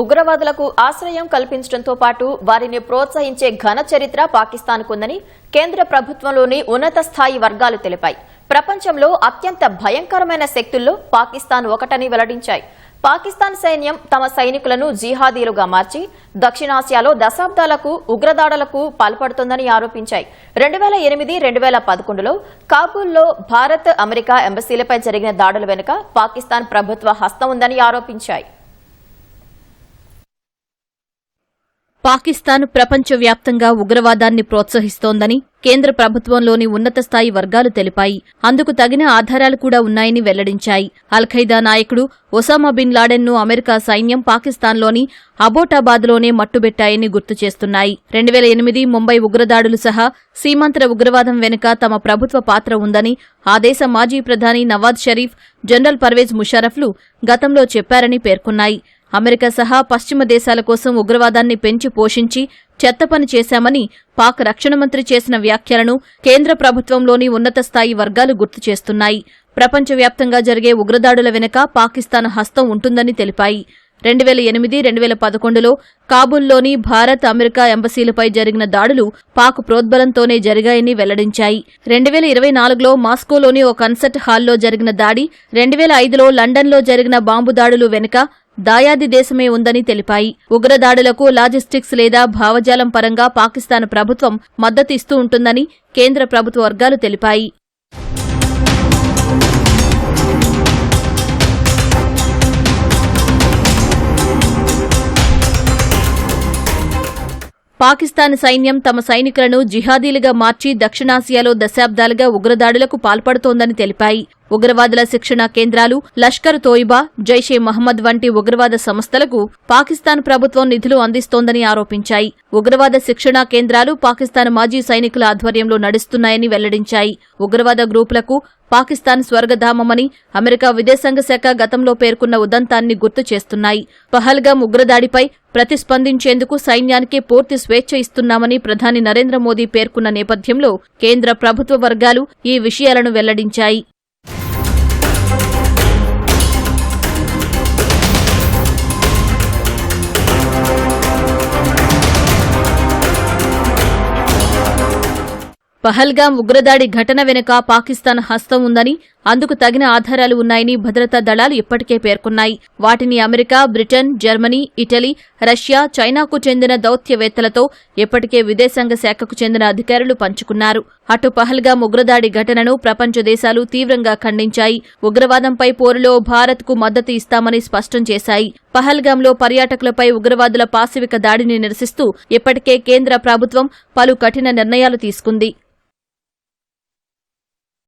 ఉగ్రవాదులకు ఆశ్రయం కల్పించడంతో పాటు వారిని ప్రోత్సహించే ఘన చరిత్ర పాకిస్తాన్కుందని కేంద్ర ప్రభుత్వంలోని ఉన్నత స్థాయి వర్గాలు తెలిపాయి. ప్రపంచంలో అత్యంత భయంకరమైన శక్తుల్లో పాకిస్తాన్ ఒకటని వెల్లడించాయి. పాకిస్తాన్ సైన్యం తమ సైనికులను జిహాదీలుగా మార్చి దక్షిణాసియాలో దశాబ్దాలకు ఉగ్రదాడులకు పాల్పడుతోందని ఆరోపించాయి. రెండు వేల ఎనిమిది రెండు వేల పదకొండులో కాబూల్లో భారత్ అమెరికా ఎంబసీలపై జరిగిన దాడుల వెనుక పాకిస్తాన్ ప్రభుత్వ హస్తం ఉందని ఆరోపించాయి. పాకిస్తాన్ ప్రపంచవ్యాప్తంగా ఉగ్రవాదాన్ని ప్రోత్సహిస్తోందని కేంద్ర ప్రభుత్వంలోని ఉన్నత స్థాయి వర్గాలు తెలిపాయి. అందుకు తగిన ఆధారాలు కూడా ఉన్నాయని వెల్లడించాయి. అల్ఖైదా నాయకుడు ఒసామా బిన్ లాడెన్ను అమెరికా సైన్యం పాకిస్తాన్లోని అబోటాబాద్లోనే మట్టుబెట్టాయని గుర్తు చేస్తున్నాయి. రెండు వేల ఎనిమిది ముంబై ఉగ్రదాడులు సహా సీమాంతర ఉగ్రవాదం వెనుక తమ ప్రభుత్వ పాత్ర ఉందని ఆ దేశ మాజీ ప్రధాని నవాజ్ షరీఫ్ జనరల్ పర్వేజ్ ముషారఫ్లు గతంలో చెప్పారని పేర్కొన్నాయి. అమెరికా సహా పశ్చిమ దేశాల కోసం ఉగ్రవాదాన్ని పెంచి పోషించి చెత్త పని చేశామని పాక్ రక్షణ మంత్రి చేసిన వ్యాఖ్యలను కేంద్ర ప్రభుత్వంలోని ఉన్నత స్థాయి వర్గాలు గుర్తు చేస్తున్నాయి. ప్రపంచవ్యాప్తంగా జరిగే ఉగ్రదాడుల వెనుక పాకిస్తాన్ హస్తం ఉంటుందని తెలిపాయి. రెండు వేల ఎనిమిది రెండు వేల పదకొండులో కాబూల్లోని భారత్ అమెరికా ఎంబసీలపై జరిగిన దాడులు పాక్ ప్రోద్బలంతోనే జరిగాయని వెల్లడించాయి. రెండు వేల ఇరవై నాలుగులో మాస్కోలోని ఓ కన్సర్ట్ హాల్లో జరిగిన దాడి రెండు వేల ఐదులో లండన్లో జరిగిన బాంబు దాడులు వెనుక దాయాది దేశమే ఉందని తెలిపాయి. ఉగ్రదాడులకు లాజిస్టిక్స్ లేదా భావజాలం పరంగా పాకిస్తాన్ ప్రభుత్వం మద్దతిస్తూ ఉంటుందని కేంద్ర ప్రభుత్వ వర్గాలు తెలిపాయి. పాకిస్తాన్ సైన్యం తమ సైనికులను జిహాదీలుగా మార్చి దక్షిణాసియాలో దశాబ్దాలుగా ఉగ్రదాడులకు పాల్పడుతోందని తెలిపాయి. ఉగ్రవాదుల శిక్షణ కేంద్రాలు లష్కర్ తోయిబా జైషే మహమ్మద్ వంటి ఉగ్రవాద సంస్థలకు పాకిస్తాన్ ప్రభుత్వం నిధులు అందిస్తోందని ఆరోపించాయి. ఉగ్రవాద శిక్షణా కేంద్రాలు పాకిస్తాన్ మాజీ సైనికుల ఆధ్వర్యంలో నడుస్తున్నాయని వెల్లడించాయి. ఉగ్రవాద గ్రూపులకు పాకిస్తాన్ స్వర్గధామమని అమెరికా విదేశాంగ శాఖ గతంలో పేర్కొన్న ఉదంతాన్ని గుర్తు చేస్తున్నాయి. పహల్గా ఉగ్రదాడిపై ప్రతిస్పందించేందుకు సైన్యానికి పూర్తి స్వేచ్ఛ ఇస్తున్నామని ప్రధాని నరేంద్ర మోదీ పేర్కొన్న నేపథ్యంలో కేంద్ర ప్రభుత్వ వర్గాలు ఈ విషయాలను వెల్లడించాయి. పహల్గాం ఉగ్రదాడి ఘటన వెనుక పాకిస్తాన్ హస్తం ఉందని అందుకు తగిన ఆధారాలు ఉన్నాయని భద్రతా దళాలు ఇప్పటికే పేర్కొన్నాయి. వాటిని America Britain Germany Italy Russia చైనాకు చెందిన దౌత్యవేత్తలతో ఇప్పటికే విదేశాంగ శాఖకు చెందిన అధికారులు పంచుకున్నారు. అటు పహల్గాం ఉగ్రదాడి ఘటనను ప్రపంచ దేశాలు తీవ్రంగా ఖండించాయి. ఉగ్రవాదంపై పోరులో భారత్కు మద్దతు ఇస్తామని స్పష్టం చేశాయి. పహల్గాంలో పర్యాటకులపై ఉగ్రవాదుల పాశవిక దాడిని నిరసిస్తూ ఇప్పటికే కేంద్ర ప్రభుత్వం పలు కఠిన నిర్ణయాలు తీసుకుంది.